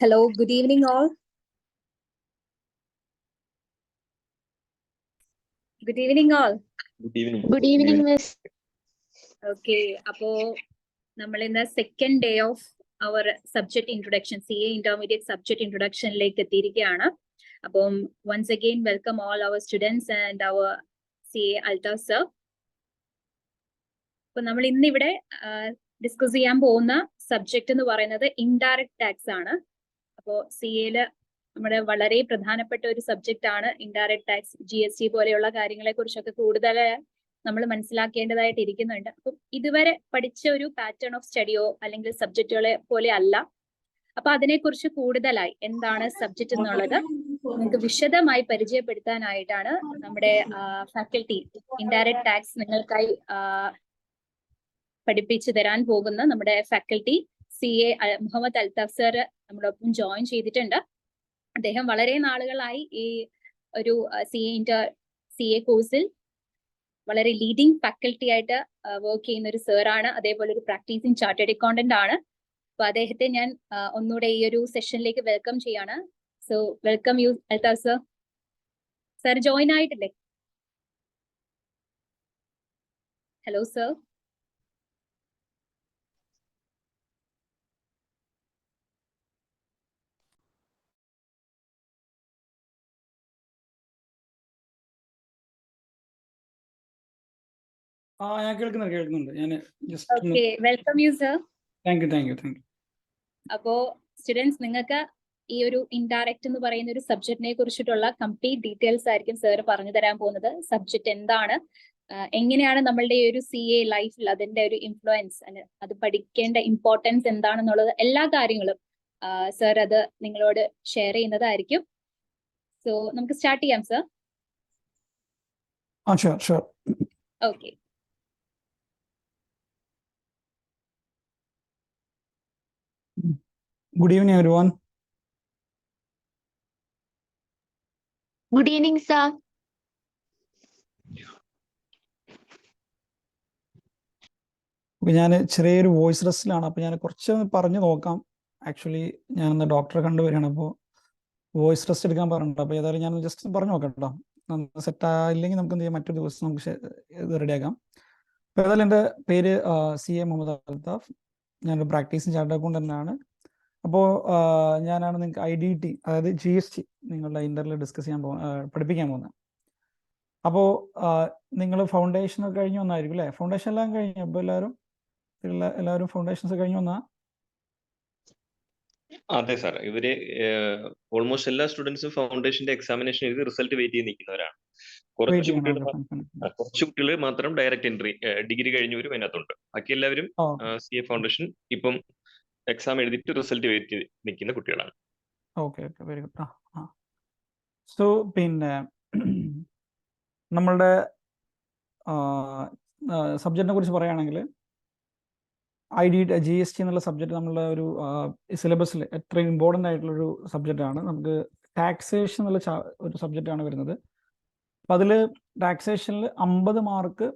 Hello, good evening all. Good evening all. Good evening good evening miss Okay, അപ്പോ നമ്മൾ ഇന്ന് second day of our subject introduction C A intermediate subject ഇൻട്രൊഡക്ഷനിലേക്ക് എത്തിയിരിക്കുകയാണ്. അപ്പം once again welcome all our students and our C A Altaf sir അപ്പൊ നമ്മൾ ഇന്നിവിടെ discuss ചെയ്യാൻ പോകുന്ന സബ്ജക്ട് എന്ന് പറയുന്നത് ഇൻഡയറക്ട് ടാക്സ് ആണ്. അപ്പോൾ സി എയിൽ നമ്മുടെ വളരെ പ്രധാനപ്പെട്ട ഒരു സബ്ജക്റ്റ് ആണ് indirect tax G S T പോലെയുള്ള കാര്യങ്ങളെ കുറിച്ചൊക്കെ കൂടുതൽ നമ്മൾ മനസ്സിലാക്കേണ്ടതായിട്ട് ഇരിക്കുന്നുണ്ട്. അപ്പം ഇതുവരെ പഠിച്ച ഒരു പാറ്റേൺ ഓഫ് സ്റ്റഡിയോ അല്ലെങ്കിൽ സബ്ജക്റ്റുകളെ പോലെ അല്ല. അപ്പൊ അതിനെക്കുറിച്ച് കൂടുതലായി എന്താണ് സബ്ജക്റ്റ് എന്നുള്ളത് നിങ്ങൾക്ക് വിശദമായി പരിചയപ്പെടുത്താനായിട്ടാണ് നമ്മുടെ ഫാക്കൽറ്റി ഇൻഡയറക്ട് ടാക്സ് നിങ്ങൾക്കായി പഠിപ്പിച്ചു തരാൻ പോകുന്ന നമ്മുടെ faculty C A Muhammad Altaf sir നമ്മളൊപ്പം join ചെയ്തിട്ടുണ്ട്. അദ്ദേഹം വളരെ നാളുകളായി ഈ ഒരു C A inter C A കോഴ്സിൽ വളരെ ലീഡിംഗ് ഫാക്കൽറ്റി ആയിട്ട് വർക്ക് ചെയ്യുന്ന ഒരു സാറാണ് അതേപോലെ ഒരു പ്രാക്ടീസിങ് ചാർട്ടേഡ് അക്കൗണ്ടന്റ് ആണ്. അപ്പൊ അദ്ദേഹത്തെ ഞാൻ ഒന്നുകൂടെ ഈ ഒരു സെഷനിലേക്ക് വെൽക്കം ചെയ്യാണ്. So welcome you Altaf sir sir join ആയിട്ടില്ലേ? ഹലോ സർ ആ ഞാൻ കേൾക്കുന്നുണ്ട് കേൾക്കുന്നുണ്ട്. ഞാൻ just okay welcome you sir thank you thank you thank you അപ്പോ സ്റ്റുഡൻസ് നിങ്ങൾക്ക് ഈ ഒരു ഇൻഡയറക്റ്റ് എന്ന് പറയുന്ന ഒരു സബ്ജക്റ്റിനെ കുറിച്ചിട്ടുള്ള കംപ്ലീറ്റ് ഡീറ്റെയിൽസ് ആയിരിക്കും സാർ പറഞ്ഞു തരാൻ പോകുന്നത്. സബ്ജക്റ്റ് എന്താണ്? എങ്ങനെയാണ് നമ്മളുടെ ഈ ഒരു സി എ ലൈഫിൽ അതിന്റെ ഒരു ഇൻഫ്ലുവൻസ് അത് പഠിക്കേണ്ട ഇമ്പോർട്ടൻസ് എന്താണെന്നുള്ളത് എല്ലാ കാര്യങ്ങളും സാർ അത് നിങ്ങളോട് ഷെയർ ചെയ്യുന്നതായിരിക്കും. സോ നമുക്ക് സ്റ്റാർട്ട് ചെയ്യാം sir okay good evening, everyone. Good evening, sir. ഞാൻ ചെറിയൊരു വോയിസ് റെസ്റ്റിലാണ് അപ്പോൾ ഞാൻ കുറച്ച് പറഞ്ഞു നോക്കാം. ആക്ച്വലി ഞാൻ ഇന്ന് ഡോക്ടറെ കണ്ടുവരികയാണ് അപ്പോൾ വോയിസ് റെസ്റ്റ് എടുക്കാൻ പറഞ്ഞിട്ടുണ്ട്. അപ്പോൾ ഏതായാലും ഞാൻ ജസ്റ്റ് പറഞ്ഞു നോക്കാം കേട്ടോ. സെറ്റ് ആയില്ലെങ്കിൽ നമുക്ക് എന്ത് ചെയ്യാം? മറ്റൊരു ദിവസം നമുക്ക് ഇത് റെഡിയാക്കാം അപ്പോൾ ഏതായാലും എന്റെ പേര് സി എ മുഹമ്മദ് അൽതാഫ്. ഞാനൊരു പ്രാക്ടീസിങ് ചാർട്ട് അക്കൗണ്ട് ആണ്. അപ്പോൾ ഞാനാണ് നിങ്ങൾക്ക് ഐ ഡി ടി അതായത് ജി എസ് ടി നിങ്ങളുടെ ഇന്റർവ്യൂ ഡിസ്കസ് ചെയ്യാൻ പോ പഠിപ്പിക്കാൻ പോകുന്നത് അപ്പോ നിങ്ങൾ ഫൗണ്ടേഷൻ ഒക്കെ കഴിഞ്ഞു വന്നായിരിക്കും അല്ലേ ഫൗണ്ടേഷൻ എല്ലാം കഴിഞ്ഞു അപ്പോൾ എല്ലാവരും എല്ലാവരും ഫൗണ്ടേഷൻസ് കഴിഞ്ഞു വന്നാ? അതെ സാർ. ഇവർ ഓൾമോസ്റ്റ് എല്ലാ സ്റ്റുഡൻസും ഫൗണ്ടേഷന്റെ എക്സാമിനേഷൻ എഴുതി റിസൾട്ട് വെയിറ്റ് ചെയ്ത് നിൽക്കുന്നവരാണ്. കുറച്ച് കുട്ടികൾ കുറച്ച് കുട്ടികൾ മാത്രം ഡയറക്റ്റ് എൻട്രി ഡിഗ്രി കഴിഞ്ഞവരും അതിനകത്തുണ്ട്. ബാക്കി എല്ലാവരും സി എ ഫൗണ്ടേഷൻ ഇപ്പം എക്സാം എഴുതിട്ട് റിസൾട്ട് വെയിറ്റ് നിൽക്കുന്ന കുട്ടികളാണ്. ഓക്കെ ഓക്കെ വെരി ഗുഡ് ആ ആ. സോ പിന്നെ നമ്മളുടെ സബ്ജക്റ്റിനെ കുറിച്ച് പറയുകയാണെങ്കിൽ I D G S T എന്നുള്ള സബ്ജക്റ്റ് നമ്മളുടെ ഒരു സിലബസിൽ എത്ര ഇമ്പോർട്ടന്റ് ആയിട്ടുള്ളൊരു സബ്ജക്റ്റാണ് നമുക്ക് ടാക്സേഷൻ എന്നുള്ള ഒരു സബ്ജക്റ്റാണ് വരുന്നത്. അപ്പം അതിൽ ടാക്സേഷനിൽ അമ്പത് മാർക്ക്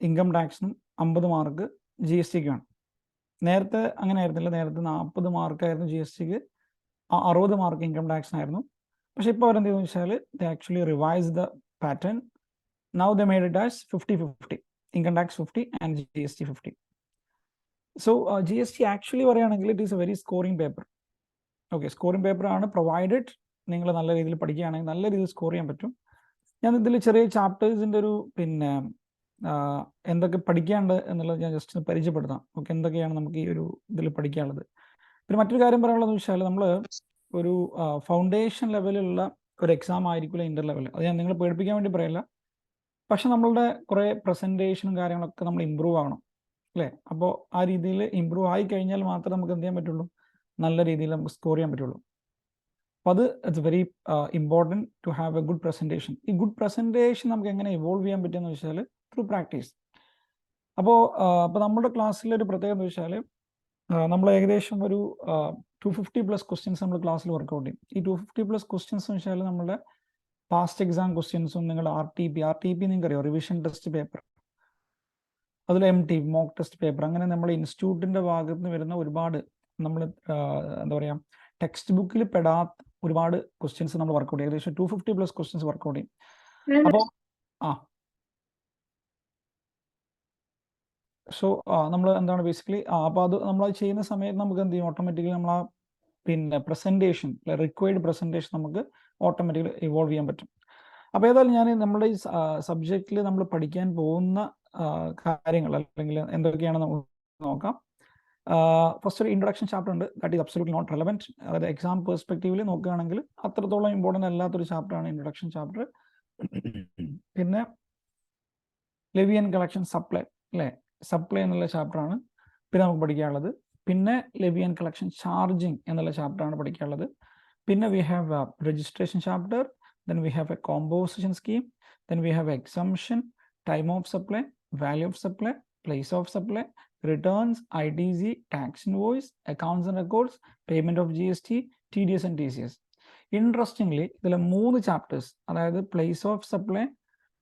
ഇൻകം ടാക്സിനും അമ്പത് മാർക്ക് ജി എസ് ടിക്കാണ് നേരത്തെ അങ്ങനെ ആയിരുന്നില്ല നേരത്തെ നാൽപ്പത് മാർക്കായിരുന്നു ജി എസ് ടിക്ക് അറുപത് മാർക്ക് ഇൻകം ടാക്സ് ആയിരുന്നു പക്ഷെ ഇപ്പോൾ അവരെന്ത് ചെയ്തെന്ന് വെച്ചാൽ they actually revise the pattern now they made it as fifty fifty income tax fifty and G S T fifty so G S T actually പറയുകയാണെങ്കിൽ it is a very scoring paper okay scoring paper ആണ്. Provided നിങ്ങൾ നല്ല രീതിയിൽ പഠിക്കുകയാണെങ്കിൽ നല്ല രീതിയിൽ score ചെയ്യാൻ പറ്റും. ഞാൻ ഇതിൽ ചെറിയ ചാപ്റ്റേഴ്സിന്റെ ഒരു പിന്നെ എന്തൊക്കെ പഠിക്കാണ്ട് എന്നുള്ളത് ഞാൻ ജസ്റ്റ് പരിചയപ്പെടുത്താം. ഓക്കെ എന്തൊക്കെയാണ് നമുക്ക് ഈ ഒരു ഇതിൽ പഠിക്കാനുള്ളത്. പിന്നെ മറ്റൊരു കാര്യം പറയാനുള്ളതെന്ന് വെച്ചാൽ നമ്മൾ ഒരു ഫൗണ്ടേഷൻ ലെവലിലുള്ള ഒരു എക്സാം ആയിരിക്കില്ല ഇന്റർ ലെവൽ അത് ഞാൻ നിങ്ങളെ പേടിപ്പിക്കാൻ വേണ്ടി പറയില്ല. പക്ഷെ നമ്മളുടെ കുറേ പ്രസന്റേഷനും കാര്യങ്ങളൊക്കെ നമ്മൾ ഇമ്പ്രൂവ് ആവണം. അല്ലേ? അപ്പോൾ ആ രീതിയിൽ ഇമ്പ്രൂവ് ആയി കഴിഞ്ഞാൽ മാത്രമേ നമുക്ക് എന്ത് ചെയ്യാൻ പറ്റുള്ളൂ? നല്ല രീതിയിൽ നമുക്ക് സ്കോർ ചെയ്യാൻ പറ്റുള്ളൂ. അപ്പോൾ അത് it's very important to have a good presentation ഈ ഗുഡ് പ്രസന്റേഷൻ നമുക്ക് എങ്ങനെ ഇവോൾവ് ചെയ്യാൻ പറ്റുമെന്ന് വെച്ചാൽ ത്രൂ പ്രാക്ടീസ് അപ്പോൾ അപ്പോൾ നമ്മുടെ ക്ലാസ്സിൽ ഒരു പ്രത്യേകത എന്ന് വെച്ചാൽ നമ്മൾ ഏകദേശം ഒരു ടു ഫിഫ്റ്റി പ്ലസ് ക്വസ്റ്റ്യൻസ് നമ്മൾ ക്ലാസ്സിൽ വർക്കൗട്ട് ചെയ്യും. ഈ ടു ഫിഫ്റ്റി പ്ലസ് ക്വസ്റ്റ്യൻസ് എന്ന് വെച്ചാൽ നമ്മുടെ പാസ്റ്റ് എക്സാം ക്വസ്റ്റ്യൻസും നിങ്ങളുടെ R T P R T P നിങ്ങൾക്ക് അറിയാം റിവിഷൻ ടെസ്റ്റ് പേപ്പർ അതിൽ M T mock test paper അങ്ങനെ നമ്മൾ ഇൻസ്റ്റിറ്റ്യൂട്ടിന്റെ ഭാഗത്ത് നിന്ന് വരുന്ന ഒരുപാട് നമ്മൾ എന്താ പറയുക ടെക്സ്റ്റ് ബുക്കിൽ പെടാത്ത ഒരുപാട് ക്വസ്റ്റ്യൻസ് നമ്മൾ വർക്കൗട്ട് ചെയ്യും. ഏകദേശം two fifty plus questions work out ചെയ്യും. അപ്പോൾ ആ സോ നമ്മൾ എന്താണ് ബേസിക്കലി അപ്പോൾ അത് നമ്മൾ അത് ചെയ്യുന്ന സമയത്ത് നമുക്ക് എന്ത് ചെയ്യും? ഓട്ടോമാറ്റിക്കലി നമ്മൾ ആ പിന്നെ പ്രസന്റേഷൻ റിക്വയർഡ് പ്രസന്റേഷൻ നമുക്ക് ഓട്ടോമാറ്റിക്കലി ഇവോൾവ് ചെയ്യാൻ പറ്റും. അപ്പോൾ ഏതായാലും ഞാൻ നമ്മുടെ ഈ സബ്ജക്റ്റിൽ നമ്മൾ പഠിക്കാൻ പോകുന്ന ആ, കാര്യങ്ങൾ അല്ലെങ്കിൽ എന്തൊക്കെയാണ് നമുക്ക് നോക്കാം. ഫസ്റ്റ് ഒരു ഇൻട്രൊഡക്ഷൻ ചാപ്റ്റർ ഉണ്ട്. That is absolutely not relevant അതായത് എക്സാം പെർസ്പെക്റ്റീവിൽ നോക്കുകയാണെങ്കിൽ അത്രത്തോളം ഇമ്പോർട്ടന്റ് അല്ലാത്തൊരു ചാപ്റ്ററാണ് ഇൻട്രൊഡക്ഷൻ ചാപ്റ്റർ പിന്നെ ലെവിയൻ കളക്ഷൻ സപ്ലൈ അല്ലേ? സപ്ലൈ എന്നുള്ള ചാപ്റ്ററാണ് പിന്നെ നമുക്ക് പഠിക്കാനുള്ളത് പിന്നെ ലെവിയൻ കളക്ഷൻ ചാർജിങ് എന്നുള്ള ചാപ്റ്ററാണ് പഠിക്കാനുള്ളത് പിന്നെ we have registration chapter then we have a composition scheme then we have exemption time of supply value of supply place of supply returns itc tax invoice accounts and records payment of gst tds and tcs interestingly ഇതിൽ മൂന്ന് chapters അതായത് place of supply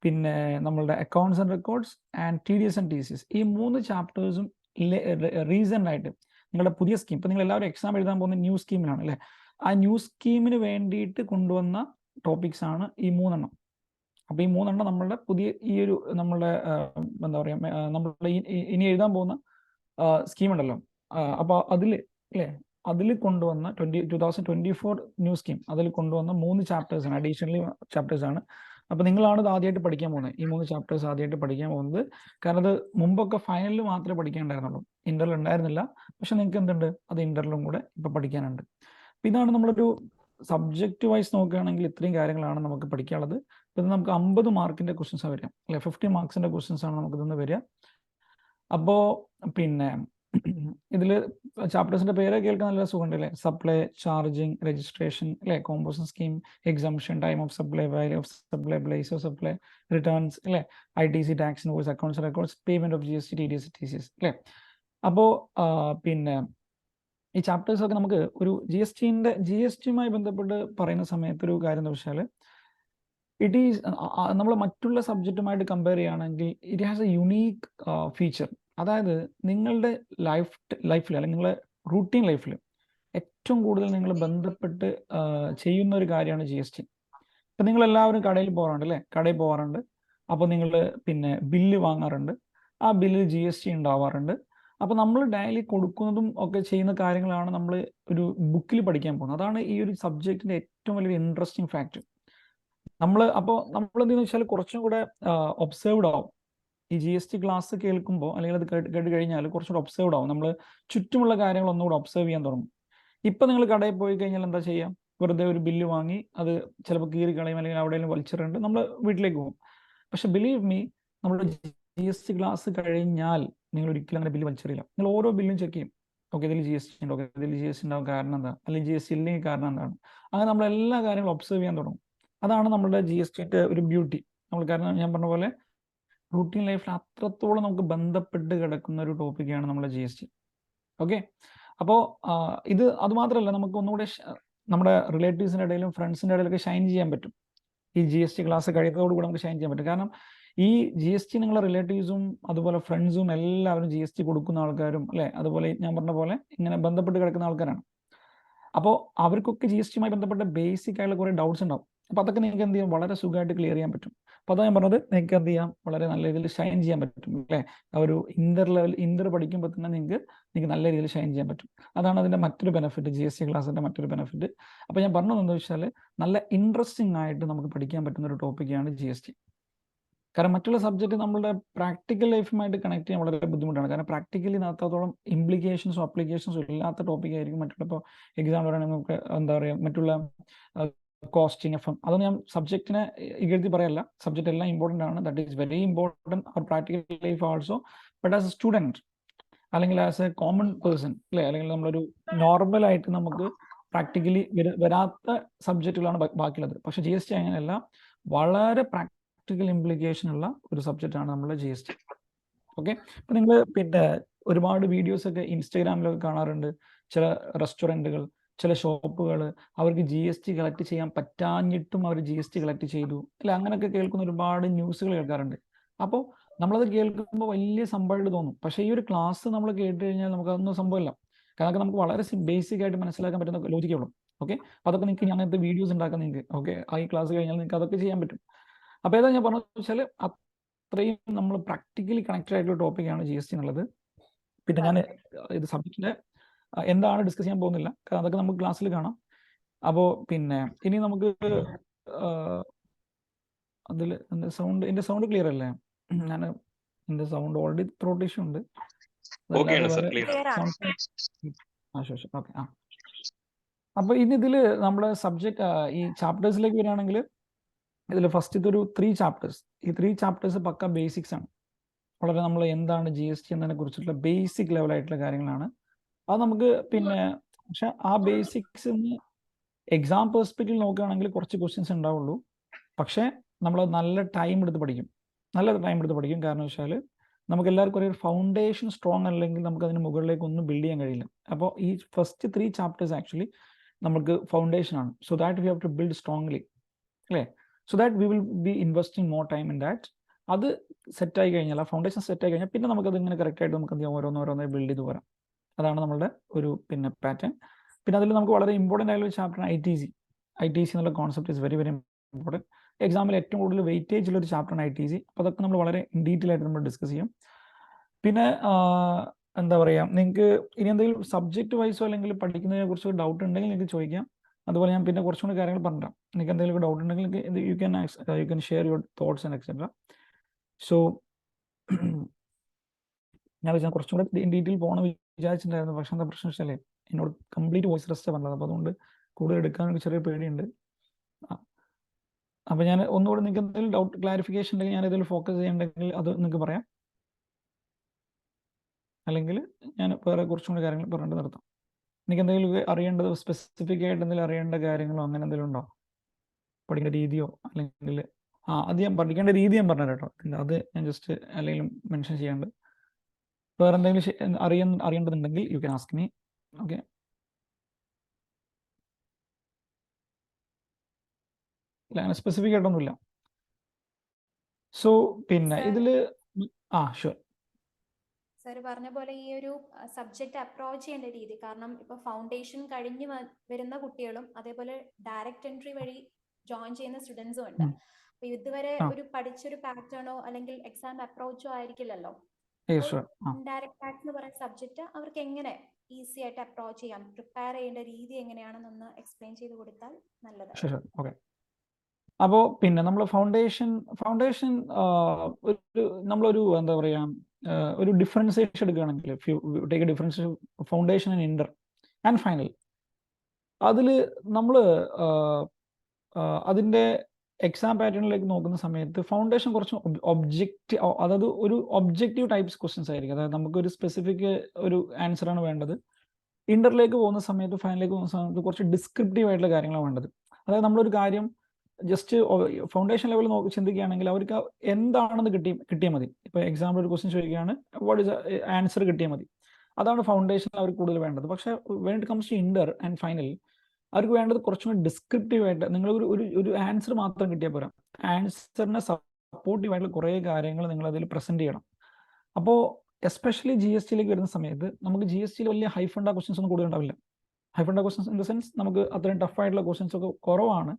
പിന്നെ നമ്മളുടെ accounts and records and T D S and T C S ഈ മൂന്ന് ചാപ്റ്റേഴ്സും recent ആയിട്ട് നിങ്ങളുടെ പുതിയ സ്കീം ഇപ്പം നിങ്ങൾ എല്ലാവരും എക്സാം എഴുതാൻ പോകുന്ന ന്യൂ സ്കീമിലാണ് അല്ലേ? ആ ന്യൂ സ്കീമിന് വേണ്ടിയിട്ട് കൊണ്ടുവന്ന ടോപ്പിക്സ് ആണ് ഈ മൂന്നെണ്ണം. അപ്പൊ ഈ മൂന്നെണ്ണം നമ്മളുടെ പുതിയ ഈ ഒരു നമ്മളുടെ എന്താ പറയാ നമ്മളുടെ ഇനി എഴുതാൻ പോകുന്ന സ്കീം ഉണ്ടല്ലോ. ആ, അപ്പൊ അതിൽ അല്ലേ അതിൽ കൊണ്ടുവന്ന twenty two thousand twenty four new scheme അതിൽ കൊണ്ടുവന്ന മൂന്ന് ചാപ്റ്റേഴ്സ് ആണ് അഡീഷണലി ചാപ്റ്റേഴ്സ് ആണ് അപ്പൊ നിങ്ങളാണ് ഇത് ആദ്യമായിട്ട് പഠിക്കാൻ പോകുന്നത്. ഈ മൂന്ന് ചാപ്റ്റേഴ്സ് ആദ്യമായിട്ട് പഠിക്കാൻ പോകുന്നത്. കാരണം അത് മുമ്പൊക്കെ ഫൈനലിൽ മാത്രമേ പഠിക്കാനുണ്ടായിരുന്നുള്ളൂ. ഇന്റർവൽ ഉണ്ടായിരുന്നില്ല. പക്ഷെ നിങ്ങൾക്ക് എന്തുണ്ട്? അത് ഇന്റർവലും കൂടെ ഇപ്പൊ പഠിക്കാനുണ്ട്. അപ്പൊ ഇതാണ് നമ്മളൊരു സബ്ജക്റ്റ് വൈസ് നോക്കുകയാണെങ്കിൽ ഇത്രയും കാര്യങ്ങളാണ് നമുക്ക് പഠിക്കാനുള്ളത്. ഇത് നമുക്ക് അമ്പത് മാർക്കിന്റെ ക്വസ്റ്റ്യൻസ് വരിക. അല്ലെ ഫിഫ്റ്റി മാർക്സിന്റെ ക്വസ്റ്റ്യൻസ് ആണ് നമുക്ക് ഇതൊന്ന് വരിക. അപ്പോ പിന്നെ ഇതിൽ ചാപ്റ്റേഴ്സിന്റെ പേര് കേൾക്കാൻ നല്ല സുഖമുണ്ട് അല്ലേ സപ്ലൈ ചാർജിങ് രജിസ്ട്രേഷൻ അല്ലെ composition scheme exemption time of supply value of supply place of supply returns അല്ലെ I T C tax invoice accounts records payment of G S T T D S T C S അല്ലെ അപ്പോ പിന്നെ ഈ chapters ഒക്കെ നമുക്ക് ഒരു G S ടിന്റെ G S ടിയുമായി ബന്ധപ്പെട്ട് പറയുന്ന സമയത്ത് ഒരു കാര്യം എന്താ വെച്ചാൽ ഇറ്റ് ഈസ് നമ്മൾ മറ്റുള്ള സബ്ജക്റ്റുമായിട്ട് കമ്പയർ ചെയ്യുകയാണെങ്കിൽ it has a unique feature അതായത് നിങ്ങളുടെ ലൈഫ് ലൈഫിൽ അല്ലെങ്കിൽ നിങ്ങളുടെ റൂട്ടീൻ ലൈഫിൽ ഏറ്റവും കൂടുതൽ നിങ്ങൾ ബന്ധപ്പെട്ട് ചെയ്യുന്ന ഒരു കാര്യമാണ് ജി എസ് ടി ഇപ്പം നിങ്ങൾ എല്ലാവരും കടയിൽ പോകാറുണ്ട് അല്ലേ? കടയിൽ പോകാറുണ്ട്. അപ്പോൾ നിങ്ങൾ പിന്നെ ബില്ല് വാങ്ങാറുണ്ട്. ആ ബില്ലിൽ ജി എസ് ടി ഉണ്ടാവാറുണ്ട്. അപ്പോൾ നമ്മൾ ഡെയിലി കൊടുക്കുന്നതും ഒക്കെ ചെയ്യുന്ന കാര്യങ്ങളാണ് നമ്മൾ ഒരു ബുക്കിൽ പഠിക്കാൻ പോകുന്നത്. അതാണ് ഈ ഒരു സബ്ജക്റ്റിന്റെ ഏറ്റവും വലിയൊരു ഇൻട്രസ്റ്റിംഗ് ഫാക്ട് നമ്മൾ അപ്പോൾ നമ്മൾ എന്തെന്ന് വെച്ചാൽ കുറച്ചും കൂടെ ഒബ്സേർവ്ഡ് ആവും. ഈ ജി എസ് ടി ക്ലാസ് കേൾക്കുമ്പോൾ അല്ലെങ്കിൽ അത് കേട്ട് കേട്ട് കഴിഞ്ഞാൽ കുറച്ചുകൂടെ ഒബ്സേർവ്ഡ് ആവും. നമ്മൾ ചുറ്റുമുള്ള കാര്യങ്ങൾ ഒന്നുകൂടെ ഒബ്സർവ് ചെയ്യാൻ തുടങ്ങും. ഇപ്പം നിങ്ങൾ കടയിൽ പോയി കഴിഞ്ഞാൽ എന്താ ചെയ്യാം? വെറുതെ ഒരു ബില്ല് വാങ്ങി അത് ചിലപ്പോൾ കീറി കളയും അല്ലെങ്കിൽ അവിടെയെങ്കിലും വലിച്ചിട്ടുണ്ട് നമ്മൾ വീട്ടിലേക്ക് പോകും. പക്ഷെ ബിലീവ് മീ നമ്മുടെ ജി എസ് ടി ക്ലാസ് കഴിഞ്ഞാൽ നിങ്ങൾ ഒരിക്കലും അങ്ങനെ ബില്ല് വലിച്ചെറിയില്ല നിങ്ങൾ ഓരോ ബില്ലും ചെക്ക് ചെയ്യും. ഓക്കെ ഇതിൽ ജി എസ് ടി ഉണ്ടോ. ഇതിൽ ജി എസ് ടി ഉണ്ടാവും കാരണം എന്താ? അല്ലെങ്കിൽ ജി എസ് ടി ഇല്ലെങ്കിൽ കാരണം എന്താണ്? അങ്ങനെ നമ്മൾ എല്ലാ കാര്യങ്ങളും ഒബ്സർവ് ചെയ്യാൻ തുടങ്ങും. അതാണ് നമ്മുടെ ജി എസ് ടിന്റെ ഒരു ബ്യൂട്ടി നമ്മൾ കാരണം ഞാൻ പറഞ്ഞ പോലെ റൂട്ടീൻ ലൈഫിൽ അത്രത്തോളം നമുക്ക് ബന്ധപ്പെട്ട് കിടക്കുന്ന ഒരു ടോപ്പിക്കാണ് നമ്മുടെ ജി എസ് ടി ഓക്കെ അപ്പോൾ ഇത് അതുമാത്രമല്ല നമുക്ക് ഒന്നുകൂടെ നമ്മുടെ റിലേറ്റീവ്സിന്റെ ഇടയിലും ഫ്രണ്ട്സിന്റെ ഇടയിലൊക്കെ ഷൈൻ ചെയ്യാൻ പറ്റും. ഈ ജി എസ് ടി ക്ലാസ് കഴിയുന്നതോടുകൂടി നമുക്ക് ഷൈൻ ചെയ്യാൻ പറ്റും. കാരണം ഈ ജി എസ് ടി നിങ്ങളെ റിലേറ്റീവ്സും അതുപോലെ ഫ്രണ്ട്സും എല്ലാവരും ജി എസ് ടി കൊടുക്കുന്ന ആൾക്കാരും അല്ലേ? അതുപോലെ ഞാൻ പറഞ്ഞ പോലെ ഇങ്ങനെ ബന്ധപ്പെട്ട് കിടക്കുന്ന ആൾക്കാരാണ്. അപ്പോൾ അവർക്കൊക്കെ ജി എസ് ടിയുമായി ബന്ധപ്പെട്ട ബേസിക് ആയിട്ടുള്ള കുറേ ഡൗട്ട്സ് ഉണ്ടാവും. അപ്പോൾ അതൊക്കെ നിങ്ങൾക്ക് എന്ത് ചെയ്യാം? വളരെ സുഖമായിട്ട് ക്ലിയർ ചെയ്യാൻ പറ്റും. അപ്പോൾ അതാ ഞാൻ പറഞ്ഞത്. നിങ്ങൾക്ക് എന്ത് ചെയ്യാം? വളരെ നല്ല രീതിയിൽ ഷൈൻ ചെയ്യാൻ പറ്റും അല്ലേ? ആ ഒരു ഇന്റർ ലെവൽ ഇന്റർ പഠിക്കുമ്പോൾ തന്നെ നിങ്ങൾക്ക് നിങ്ങൾക്ക് നല്ല രീതിയിൽ ഷൈൻ ചെയ്യാൻ പറ്റും. അതാണ് അതിന്റെ മറ്റൊരു ബെനിഫിറ്റ് ജി എസ് ടി ക്ലാസിന്റെ മറ്റൊരു ബെനിഫിറ്റ് അപ്പോൾ ഞാൻ പറഞ്ഞത് എന്താ വെച്ചാൽ നല്ല ഇൻട്രസ്റ്റിംഗ് ആയിട്ട് നമുക്ക് പഠിക്കാൻ പറ്റുന്ന ഒരു ടോപ്പിക്കാണ് ജി എസ് ടി കാരണം മറ്റുള്ള സബ്ജക്റ്റ് നമ്മുടെ പ്രാക്ടിക്കൽ ലൈഫുമായിട്ട് കണക്ട് ചെയ്യാൻ വളരെ ബുദ്ധിമുട്ടാണ്. കാരണം പ്രാക്ടിക്കലി നടത്താത്തോളം ഇംപ്ലിക്കേഷൻസും അപ്ലിക്കേഷൻസും ഇല്ലാത്ത ടോപ്പിക്കായിരിക്കും മറ്റുള്ള ഇപ്പോൾ എക്സാം പറയുകയാണെങ്കിൽ നമുക്ക് എന്താ പറയുക മറ്റുള്ള കോസ്റ്റിംഗ് എഫ് എം അതൊന്നും ഞാൻ സബ്ജക്റ്റിനെ ഇകഴ്ത്തി പറയല്ല. സബ്ജക്റ്റ് എല്ലാം ഇമ്പോർട്ടന്റ് ആണ്. That is very important our practical life also but as a student അല്ലെങ്കിൽ ആസ് എ കോമൺ പേഴ്സൺ അല്ലേ? അല്ലെങ്കിൽ നമ്മളൊരു നോർമൽ ആയിട്ട് നമുക്ക് പ്രാക്ടിക്കലി വരാത്ത സബ്ജക്റ്റുകളാണ് ബാക്കിയുള്ളത്. പക്ഷെ ജി എസ് ടി അങ്ങനെയല്ല. വളരെ പ്രാക്ടിക്കൽ ഇംപ്ലിക്കേഷൻ ഉള്ള ഒരു സബ്ജക്റ്റ് ആണ് ജി എസ് ടി ഓക്കെ ഇപ്പൊ നിങ്ങൾ പിന്നെ ഒരുപാട് വീഡിയോസ് ഒക്കെ ഇൻസ്റ്റാഗ്രാമിലൊക്കെ കാണാറുണ്ട്. ചില റെസ്റ്റോറന്റുകൾ ചില ഷോപ്പുകൾ അവർക്ക് ജി എസ് ടി കളക്ട് ചെയ്യാൻ പറ്റാഞ്ഞിട്ടും അവർ ജി എസ് ടി കളക്ട് ചെയ്തു. അല്ല? അങ്ങനെയൊക്കെ കേൾക്കുന്ന ഒരുപാട് ന്യൂസുകൾ കേൾക്കാറുണ്ട്. അപ്പോൾ നമ്മളത് കേൾക്കുമ്പോൾ വലിയ സംഭവമായിട്ട് തോന്നും. പക്ഷേ ഈ ഒരു ക്ലാസ് നമ്മൾ കേട്ട് കഴിഞ്ഞാൽ നമുക്ക് അതൊന്നും സംഭവമില്ല. കാരണം നമുക്ക് വളരെ ബേസിക് ആയിട്ട് മനസ്സിലാക്കാൻ പറ്റുന്ന ലോജിക്കേ ഉള്ളൂ. ഓക്കെ അപ്പോൾ അതൊക്കെ നിങ്ങൾക്ക് ഞാൻ അങ്ങനത്തെ വീഡിയോസ് ഉണ്ടാക്കാൻ നിങ്ങൾക്ക്. ഓക്കെ ആ ഈ ക്ലാസ് കഴിഞ്ഞാൽ നിങ്ങൾക്ക് അതൊക്കെ ചെയ്യാൻ പറ്റും. അപ്പോൾ ഏതാ ഞാൻ പറഞ്ഞത് വെച്ചാൽ അത്രയും നമ്മൾ പ്രാക്ടിക്കലി കണക്റ്റഡ് ആയിട്ടുള്ള ടോപ്പിക്കാണ് ജി എസ് ടി എന്നുള്ളത് പിന്നെ ഞാൻ ഇത് സബ്ജക്റ്റിന്റെ എന്താണ് ഡിസ്കസ് ചെയ്യാൻ പോകുന്നില്ല. കാരണം അതൊക്കെ നമുക്ക് ക്ലാസ്സിൽ കാണാം. അപ്പോൾ പിന്നെ ഇനി നമുക്ക് അതിൽ എന്റെ സൗണ്ട് എന്റെ സൗണ്ട് ക്ലിയർ അല്ലേ? ഞാൻ എന്റെ സൗണ്ട് ഓൾറെഡി ത്രോട്ട് ഇഷ്യൂ ഉണ്ട്. ഓക്കെ ആ അപ്പൊ ഇനി ഇതിൽ നമ്മുടെ സബ്ജക്ട് ഈ ചാപ്റ്റേഴ്സിലേക്ക് വരികയാണെങ്കിൽ ഇതിൽ ഫസ്റ്റ് ഒരു ത്രീ ചാപ്റ്റേഴ്സ് ഈ ത്രീ ചാപ്റ്റേഴ്സ് പക്ക ബേസിക്സ് ആണ്. വളരെ നമ്മൾ എന്താണ് ജി എസ് ടി എന്നതിനെ കുറിച്ചിട്ടുള്ള ബേസിക് ലെവലായിട്ടുള്ള കാര്യങ്ങളാണ് അത് നമുക്ക് പിന്നെ പക്ഷെ ആ ബേസിക്സ് എക്സാം പെർസ്പെക്റ്റീവ് നോക്കുകയാണെങ്കിൽ കുറച്ച് ക്വസ്റ്റ്യൻസ് ഉണ്ടാവുള്ളൂ. പക്ഷേ നമ്മൾ നല്ല ടൈം എടുത്ത് പഠിക്കും. നല്ല ടൈം എടുത്ത് പഠിക്കും. കാരണം വെച്ചാൽ നമുക്ക് എല്ലാവർക്കും ഒരു ഫൗണ്ടേഷൻ സ്ട്രോങ് അല്ലെങ്കിൽ നമുക്ക് അതിന് മുകളിലേക്ക് ഒന്നും ബിൽഡ് ചെയ്യാൻ കഴിയില്ല. അപ്പോൾ ഈ ഫസ്റ്റ് ത്രീ ചാപ്റ്റേഴ്സ് ആക്ച്വലി നമുക്ക് ഫൗണ്ടേഷൻ ആണ്. So that we have to build strongly അല്ലേ? So that we will be investing more time in that അത് സെറ്റ് ആയി കഴിഞ്ഞാൽ ആ ഫൗണ്ടേഷൻ സെറ്റ് ആയി കഴിഞ്ഞാൽ പിന്നെ നമുക്കത് ഇങ്ങനെ കറക്റ്റ് ആയിട്ട് നമുക്ക് എന്ത് ചെയ്യാം? ഓരോന്നോരോന്നായി ബിൽഡ് ചെയ്ത് പോരാം അതാണ് നമ്മളുടെ ഒരു പിന്നെ പാറ്റേൺ പിന്നെ അതിൽ നമുക്ക് വളരെ ഇമ്പോർട്ടന്റ് ആയുള്ള ഒരു chapter I T C I T C എന്നുള്ള concept is very very important എക്സാമിൽ ഏറ്റവും കൂടുതൽ വെയിറ്റേജ് ഉള്ള ഒരു ചാപ്റ്ററാണ് ഐ ടി സി അപ്പോൾ അതൊക്കെ നമ്മൾ വളരെ ഡീറ്റെയിൽ ആയിട്ട് നമ്മൾ ഡിസ്കസ് ചെയ്യും. പിന്നെ എന്താ പറയുക നിങ്ങൾക്ക് ഇനി എന്തെങ്കിലും സബ്ജക്റ്റ് വൈസോ അല്ലെങ്കിൽ പഠിക്കുന്നതിനെ കുറിച്ച് ഡൗട്ട് ഉണ്ടെങ്കിൽ നിങ്ങൾക്ക് ചോദിക്കാം. അതുപോലെ ഞാൻ പിന്നെ കുറച്ചും കൂടി കാര്യങ്ങൾ പറഞ്ഞുതരാം. നിങ്ങൾക്ക് എന്തെങ്കിലും ഡൗട്ട് ഉണ്ടെങ്കിൽ you can you can share your thoughts and etcetera so ഞാൻ ഞാൻ കുറച്ചും കൂടെ ഡീറ്റെയിൽ പോകണം വിചാരിച്ചിട്ടുണ്ടായിരുന്നു പക്ഷെ എന്താ പ്രശ്നം വെച്ചാലേ എന്നോട് കംപ്ലീറ്റ് വോയിസ് റെസ്റ്റ് പറഞ്ഞത്. അപ്പോൾ അതുകൊണ്ട് കൂടുതൽ എടുക്കാൻ ചെറിയ പേടിയുണ്ട്. അപ്പോൾ ഞാൻ ഒന്നുകൂടെ നിങ്ങൾക്ക് എന്തെങ്കിലും ഡൗട്ട് ക്ലാരിഫിക്കേഷൻ ഉണ്ടെങ്കിൽ ഞാൻ ഇതിൽ ഫോക്കസ് ചെയ്യണ്ടെങ്കിൽ അത് നിങ്ങൾക്ക് പറയാം. അല്ലെങ്കിൽ ഞാൻ വേറെ കുറച്ചും കൂടി കാര്യങ്ങൾ പറഞ്ഞിട്ട് നിർത്താം. എനിക്ക് എന്തെങ്കിലും അറിയേണ്ടത് സ്പെസിഫിക് ആയിട്ട് എന്തെങ്കിലും അറിയേണ്ട കാര്യങ്ങളോ അങ്ങനെ എന്തെങ്കിലും ഉണ്ടോ? പഠിക്കേണ്ട രീതിയോ? അല്ലെങ്കിൽ ആ അത് ഞാൻ പഠിക്കേണ്ട രീതി ഞാൻ പറഞ്ഞു കേട്ടോ. അത് ഞാൻ ജസ്റ്റ് അല്ലെങ്കിൽ മെൻഷൻ ചെയ്യാണ്ട്. വേറെ എന്തെങ്കിലും അറിയ അറിയേണ്ടതുണ്ടെങ്കിൽ you can ask me okay ഇല്ല അങ്ങനെ സ്പെസിഫിക് ആയിട്ടൊന്നുമില്ല. സോ പിന്നെ ഇതിൽ ഇതിൽ ആ ഷുവർ സാർ പറഞ്ഞ പോലെ ഈ ഒരു സബ്ജക്റ്റ് അപ്രോച്ച് ചെയ്യേണ്ട രീതി. കാരണം ഇപ്പൊ ഫൗണ്ടേഷൻ കഴിഞ്ഞ് വരുന്ന കുട്ടികളും അതേപോലെ ഡയറക്റ്റ് എൻട്രി വഴി ജോയിൻ ചെയ്യുന്ന സ്റ്റുഡൻസും ഉണ്ട്. അപ്പൊ ഇതുവരെ. ഒരു പഠിച്ചൊരു പാറ്റേണോ അല്ലെങ്കിൽ എക്സാം അപ്രോച്ചോ ആയിരിക്കില്ലല്ലോ. ഇൻഡയറക്ട് ടാക്സ് എന്ന് പറയുന്ന സബ്ജക്റ്റ് അവർക്ക് എങ്ങനെ ഈസി ആയിട്ട് അപ്രോച്ച് ചെയ്യാം? പ്രിപ്പയർ ചെയ്യേണ്ട രീതി എങ്ങനെയാണെന്നൊന്ന് എക്സ്പ്ലെയിൻ ചെയ്ത് കൊടുത്താൽ നല്ലത്. അപ്പോ പിന്നെ നമ്മൾ ഫൗണ്ടേഷൻ ഫൗണ്ടേഷൻ ഒരു നമ്മളൊരു എന്താ പറയാ ഒരു ഡിഫറൻസിയേഷൻ എടുക്കുകയാണെങ്കിൽ take difference foundation and inter and final അതിൽ നമ്മൾ അതിന്റെ എക്സാം പാറ്റേണിലേക്ക് നോക്കുന്ന സമയത്ത് ഫൗണ്ടേഷൻ കുറച്ച് ഒബ്ജക്റ്റ് അതായത് ഒരു ഒബ്ജക്റ്റീവ് ടൈപ്സ് ക്വസ്റ്റ്യൻസ് ആയിരിക്കും. അതായത് നമുക്ക് ഒരു സ്പെസിഫിക് ഒരു ആൻസർ ആണ് വേണ്ടത്. ഇന്റർലേക്ക് പോകുന്ന സമയത്ത് ഫൈനലിലേക്ക് പോകുന്ന സമയത്ത് കുറച്ച് ഡിസ്ക്രിപ്റ്റീവ് ആയിട്ടുള്ള കാര്യങ്ങളാണ് വേണ്ടത്. അതായത് നമ്മളൊരു കാര്യം ജസ്റ്റ് ഫൗണ്ടേഷൻ ലെവലിൽ നോക്കി ചിന്തിക്കുകയാണെങ്കിൽ അവർക്ക് എന്താണെന്ന് കിട്ടി കിട്ടിയാൽ മതി. ഇപ്പൊ എക്സാമ്പിൾ ഒരു ക്വസ്റ്റ്യൻ ചോദിക്കുകയാണ് വാട്ട് ഇസ് ആൻസർ കിട്ടിയാൽ മതി. അതാണ് ഫൗണ്ടേഷൻ അവർക്ക് കൂടുതൽ വേണ്ടത്. പക്ഷേ when it comes to inter and final അവർക്ക് വേണ്ടത് കുറച്ചും കൂടി ഡിസ്ക്രിപ്റ്റീവ് ആയിട്ട് നിങ്ങൾ ഒരു ഒരു ആൻസർ മാത്രം കിട്ടിയാൽ പോരാ. ആൻസറിനെ സപ്പോർട്ടീവ് ആയിട്ടുള്ള കുറേ കാര്യങ്ങൾ നിങ്ങൾ അതിൽ പ്രസന്റ് ചെയ്യണം അപ്പോൾ എസ്പെഷ്യലി ജി എസ് ടിയിലേക്ക് വരുന്ന സമയത്ത് നമുക്ക് ജി എസ് ടിയിൽ വലിയ ഹൈഫണ്ട ക്വസ്റ്റൻസ് ഒന്നും കൂടുതൽ ഉണ്ടാവില്ല. ഹൈഫണ്ട ക്വസ്റ്റൻസ് ഇൻ ദ സെൻസ് നമുക്ക് അത്രയും ടഫ് ആയിട്ടുള്ള ക്വസ്റ്റൻസ് ഒക്കെ കുറവാണ്.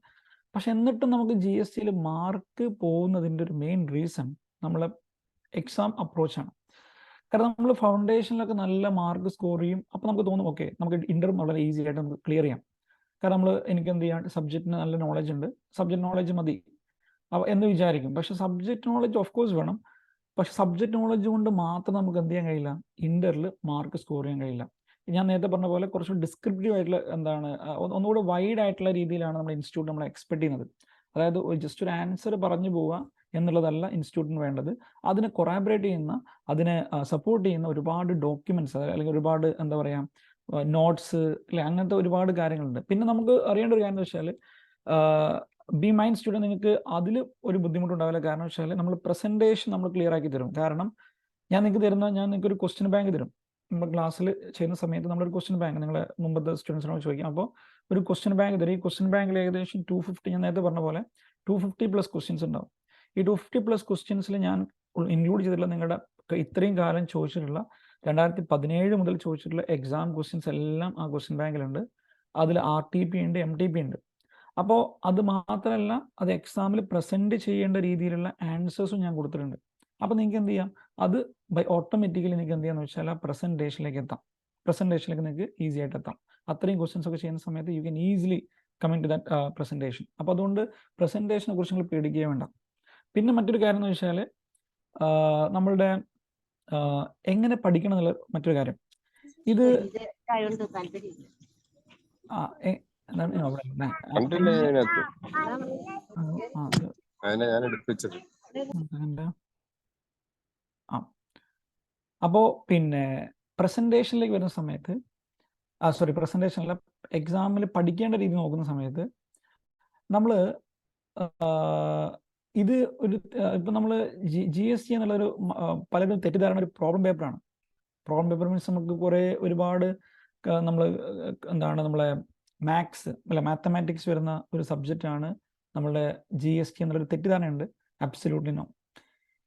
പക്ഷെ എന്നിട്ടും നമുക്ക് ജി എസ് ടിയിൽ മാർക്ക് പോകുന്നതിന്റെ ഒരു മെയിൻ റീസൺ നമ്മളെ എക്സാം അപ്രോച്ചാണ് കാരണം നമ്മൾ ഫൗണ്ടേഷനിലൊക്കെ നല്ല മാർക്ക് സ്കോർ ചെയ്യും. അപ്പോൾ നമുക്ക് തോന്നും ഓക്കെ നമുക്ക് ഇന്റർവ്യൂ വളരെ ഈസി ആയിട്ട് നമുക്ക് ക്ലിയർ ചെയ്യാം. കാരണം നമ്മൾ എനിക്ക് എന്ത് ചെയ്യാം സബ്ജക്റ്റിന് നല്ല നോളജ് ഉണ്ട്. സബ്ജക്ട് നോളജ് മതി. എന്ന് വിചാരിക്കും. പക്ഷെ സബ്ജക്ട് നോളജ് ഓഫ് കോഴ്സ് വേണം. പക്ഷെ സബ്ജക്ട് നോളജ് കൊണ്ട് മാത്രം നമുക്ക് എന്ത് ചെയ്യാൻ കഴിയില്ല? ഇന്ററിൽ മാർക്ക് സ്കോർ ചെയ്യാൻ കഴിയില്ല. ഞാൻ നേരത്തെ പറഞ്ഞ പോലെ കുറച്ച് ഡിസ്ക്രിപ്റ്റീവ് ആയിട്ടുള്ള എന്താണ് ഒന്നുകൂടെ വൈഡ് ആയിട്ടുള്ള രീതിയിലാണ് നമ്മുടെ ഇൻസ്റ്റിറ്റ്യൂട്ട് നമ്മൾ എക്സ്പെക്ട് ചെയ്യുന്നത്. അതായത് ജസ്റ്റ് ഒരു ആൻസർ പറഞ്ഞു പോവുക എന്നുള്ളതല്ല ഇൻസ്റ്റിറ്റ്യൂട്ടിന് വേണ്ടത്. അതിനെ കൊറാബറേറ്റ് ചെയ്യുന്ന അതിനെ സപ്പോർട്ട് ചെയ്യുന്ന ഒരുപാട് ഡോക്യുമെന്റ്സ് അല്ലെങ്കിൽ ഒരുപാട് എന്താ പറയുക നോട്ട്സ് അല്ലെ അങ്ങനത്തെ ഒരുപാട് കാര്യങ്ങളുണ്ട്. പിന്നെ നമുക്ക് അറിയേണ്ട ഒരു കാര്യം എന്ന് വെച്ചാൽ ബി മൈൻഡ് സ്റ്റുഡന്റ് നിങ്ങൾക്ക് അതിൽ ഒരു ബുദ്ധിമുട്ടുണ്ടാവില്ല. കാരണം വെച്ചാൽ നമ്മൾ പ്രസന്റേഷൻ നമ്മൾ ക്ലിയർ ആക്കി തരും. കാരണം ഞാൻ നിങ്ങൾക്ക് തരുന്ന ഞാൻ നിങ്ങൾക്ക് ഒരു ക്വസ്റ്റ്യൻ ബാങ്ക് തരും. നമ്മൾ ക്ലാസ്സിൽ ചെയ്യുന്ന സമയത്ത് നമ്മളൊരു ക്വസ്റ്റ്യൻ ബാങ്ക് നിങ്ങളെ മുമ്പത്തെ സ്റ്റുഡൻസിനോട് ചോദിക്കാം. അപ്പോൾ ഒരു ക്വസ്റ്റ്യൻ ബാങ്ക് തരും. ഈ ക്വസ്റ്റ്യൻ ബാങ്കിൽ ഏകദേശം ടു ഫിഫ്റ്റി ഞാൻ നേരത്തെ പറഞ്ഞ പോലെ ടു ഫിഫ്റ്റി പ്ലസ് ക്വസ്റ്റ്യൻസ് ഉണ്ടാവും. ഈ ടു ഫിഫ്റ്റി പ്ലസ് ക്വസ്റ്റ്യൻസിൽ ഞാൻ ഇൻക്ലൂഡ് ചെയ്തിട്ടുള്ള നിങ്ങളുടെ ഇത്രയും കാലം ചോദിച്ചിട്ടുള്ള രണ്ടായിരത്തി പതിനേഴ് മുതൽ ചോദിച്ചിട്ടുള്ള എക്സാം ക്വസ്റ്റ്യൻസ് എല്ലാം ആ ക്വസ്റ്റ്യൻ ബാങ്കിലുണ്ട് അതിൽ ആർ ടി പി ഉണ്ട് എം ടി പി ഉണ്ട്. അപ്പോൾ അത് മാത്രമല്ല അത് എക്സാമിൽ പ്രസന്റ് ചെയ്യേണ്ട രീതിയിലുള്ള ആൻസേഴ്സും ഞാൻ കൊടുത്തിട്ടുണ്ട്. അപ്പോൾ നിങ്ങൾക്ക് എന്ത് ചെയ്യാം? അത് ബൈ ഓട്ടോമാറ്റിക്കലി നിങ്ങൾക്ക് എന്ത് ചെയ്യാന്ന് വെച്ചാൽ ആ പ്രസന്റേഷനിലേക്ക് എത്താം. പ്രസന്റേഷനിലേക്ക് നിങ്ങൾക്ക് ഈസി ആയിട്ട് എത്താം. അത്രയും ക്വസ്റ്റ്യൻസ് ഒക്കെ ചെയ്യുന്ന സമയത്ത് you can easily coming to that presentation അപ്പോൾ അതുകൊണ്ട് പ്രസന്റേഷനെ കുറിച്ച് നിങ്ങൾ പേടിക്കുകയേ വേണ്ട. പിന്നെ മറ്റൊരു കാര്യം എന്ന് വെച്ചാൽ നമ്മളുടെ എങ്ങനെ പഠിക്കണം എന്നുള്ള മറ്റൊരു കാര്യം. ഇത് ആ ആ പിന്നെ പ്രസന്റേഷനിലേക്ക് വരുന്ന സമയത്ത് ആ സോറി അല്ല എക്സാമിൽ പഠിക്കേണ്ട രീതി നോക്കുന്ന സമയത്ത് നമ്മൾ ഇത് ഒരു ഇപ്പൊ നമ്മൾ ജി എസ് ടി എന്നുള്ള ഒരു പലരും തെറ്റിദ്ധാരണ ഒരു പ്രോബ്ലം പേപ്പറാണ് പ്രോബ്ലം പേപ്പർ മീൻസ് നമുക്ക് കുറേ ഒരുപാട് നമ്മൾ എന്താണ് നമ്മളെ മാത്സ് അല്ല മാത്തമാറ്റിക്സ് വരുന്ന ഒരു സബ്ജക്റ്റ് ആണ് നമ്മളുടെ ജി എസ് ടി എന്നുള്ളൊരു തെറ്റിദ്ധാരണയുണ്ട്. അബ്സല്യൂട്ട്ലി നോ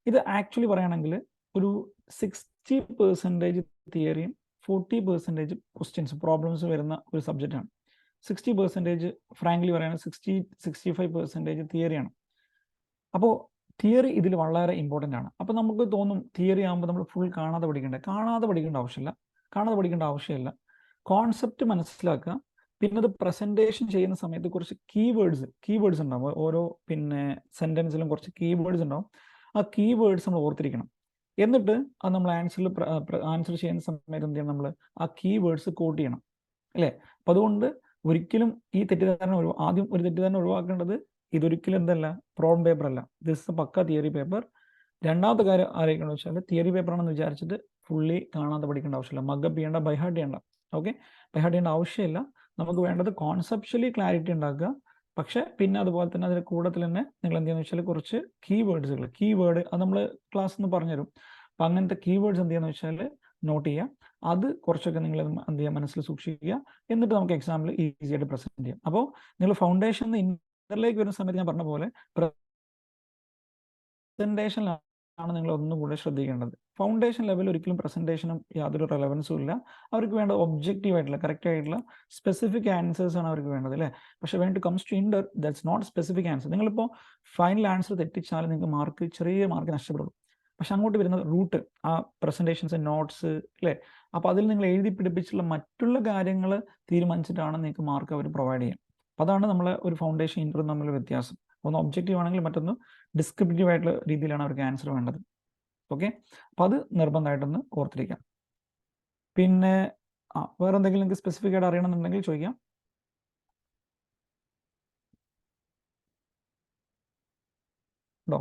ഇത് ആക്ച്വലി പറയുകയാണെങ്കിൽ ഒരു സിക്സ്റ്റി പെർസെന്റേജ് തിയറിയും ഫോർട്ടി പെർസെന്റേജ് ക്വസ്റ്റ്യൻസ് പ്രോബ്ലംസ് വരുന്ന ഒരു സബ്ജക്റ്റാണ് സിക്സ്റ്റി പെർസെന്റേജ് ഫ്രാങ്ക്ലി പറയുകയാണെങ്കിൽ സിക്സ്റ്റി സിക്സ്റ്റി ഫൈവ് പെർസെന്റേജ് തിയറിയാണ് അപ്പോൾ തിയറി ഇതിൽ വളരെ ഇമ്പോർട്ടന്റ് ആണ്. അപ്പോൾ നമുക്ക് തോന്നും തിയറി ആകുമ്പോൾ നമ്മൾ ഫുൾ കാണാതെ പഠിക്കണ്ടേ? കാണാതെ പഠിക്കേണ്ട ആവശ്യമില്ല. കാണാതെ പഠിക്കേണ്ട ആവശ്യമില്ല. കോൺസെപ്റ്റ് മനസ്സിലാക്കുക. പിന്നെ അത് പ്രസന്റേഷൻ ചെയ്യുന്ന സമയത്ത് കുറച്ച് കീവേഡ്സ് കീവേഡ്സ് ഉണ്ടാവും. ഓരോ പിന്നെ സെന്റൻസിലും കുറച്ച് കീവേഡ്സ് ഉണ്ടാവും. ആ കീവേഡ്സ് നമ്മൾ ഓർത്തിരിക്കണം. എന്നിട്ട് അത് നമ്മൾ ആൻസറിൽ ആൻസർ ചെയ്യുന്ന സമയത്ത് എന്ത് ചെയ്യണം നമ്മൾ ആ കീവേഡ്സ് കോട്ട് ചെയ്യണം. അല്ലേ? അപ്പം അതുകൊണ്ട് ഒരിക്കലും ഈ തെറ്റിദ്ധാരണ ആദ്യം ഒരു തെറ്റിദ്ധാരണ ഒഴിവാക്കേണ്ടത് ഇതൊരിക്കലും എന്തല്ല പ്രോബ്ലം പേപ്പർ അല്ല. ദിസ് പക്ക തിയറി പേപ്പർ രണ്ടാമത്തെ കാര്യം ആലോചിക്കണം വെച്ചാൽ തിയറി പേപ്പർ ആണെന്ന് വിചാരിച്ചിട്ട് ഫുള്ളി കാണാതെ പഠിക്കേണ്ട ആവശ്യമില്ല. മഗപ്പ് ചെയ്യേണ്ട ബൈഹാർട്ട് ചെയ്യേണ്ട. ഓക്കെ ബൈഹാർട്ട് ചെയ്യേണ്ട ആവശ്യമില്ല. നമുക്ക് വേണ്ടത് കോൺസെപ്ച്വലി ക്ലാരിറ്റി ഉണ്ടാക്കുക. പക്ഷെ പിന്നെ അതുപോലെ തന്നെ അതിന്റെ കൂടത്തിൽ തന്നെ നിങ്ങൾ എന്ത് ചെയ്യുന്ന വെച്ചാൽ കുറച്ച് കീവേഡ്സുകൾ കീവേഡ് അത് നമ്മൾ ക്ലാസ് എന്ന് പറഞ്ഞുതരും. അപ്പം അങ്ങനത്തെ കീവേഡ്സ് എന്ത് ചെയ്യുന്ന വെച്ചാൽ നോട്ട് ചെയ്യുക. അത് കുറച്ചൊക്കെ നിങ്ങൾ എന്ത് ചെയ്യുക? മനസ്സിൽ സൂക്ഷിക്കുക. എന്നിട്ട് നമുക്ക് എക്സാമ്പിൾ ഈസി ആയിട്ട് പ്രസന്റ് ചെയ്യാം. അപ്പോൾ നിങ്ങൾ ഫൗണ്ടേഷൻ ഇന്ററിലേക്ക് വരുന്ന സമയത്ത് ഞാൻ പറഞ്ഞ പോലെ പ്രസന്റേഷനിലാണ് നിങ്ങൾ ഒന്നും കൂടെ ശ്രദ്ധിക്കേണ്ടത്. ഫൗണ്ടേഷൻ ലെവൽ ഒരിക്കലും പ്രസന്റേഷനും യാതൊരു റെലവൻസും ഇല്ല. അവർക്ക് വേണ്ട ഒബ്ജക്റ്റീവ് ആയിട്ടുള്ള കറക്റ്റ് ആയിട്ടുള്ള സ്പെസിഫിക് ആൻസേഴ്സ് ആണ് അവർക്ക് വേണ്ടത് അല്ലേ? പക്ഷെ വേണ്ട to comes to inter that's not specific answer നിങ്ങളിപ്പോൾ ഫൈനൽ ആൻസർ തെറ്റിച്ചാൽ നിങ്ങൾക്ക് മാർക്ക് ചെറിയ മാർക്ക് നഷ്ടപ്പെടുള്ളൂ പക്ഷെ അങ്ങോട്ട് വരുന്ന റൂട്ട് ആ പ്രസന്റേഷൻസ് നോട്ട്സ് അല്ലേ? അപ്പോൾ അതിൽ നിങ്ങൾ എഴുതി പിടിപ്പിച്ചുള്ള മറ്റുള്ള കാര്യങ്ങൾ തീരുമാനിച്ചിട്ടാണ് നിങ്ങൾക്ക് മാർക്ക് അവർ പ്രൊവൈഡ് ചെയ്യുക. അതാണ് നമ്മൾ ഒരു ഫൗണ്ടേഷൻ ഇന്റർവ്യൂ തമ്മിൽ വ്യത്യാസം. ഒന്ന് ഒബ്ജക്റ്റീവ് ആണെങ്കിൽ മറ്റൊന്ന് ഡിസ്ക്രിപ്റ്റീവ് ആയിട്ടുള്ള രീതിയിലാണ് അവർക്ക് ആൻസർ വേണ്ടത്. ഓക്കെ അപ്പം അത് നിർബന്ധമായിട്ടൊന്ന് ഓർത്തിരിക്കാം. പിന്നെ ആ വേറെ എന്തെങ്കിലും നിങ്ങൾക്ക് സ്പെസിഫിക് ആയിട്ട് അറിയണമെന്നുണ്ടെങ്കിൽ ചോദിക്കാം. ഉണ്ടോ?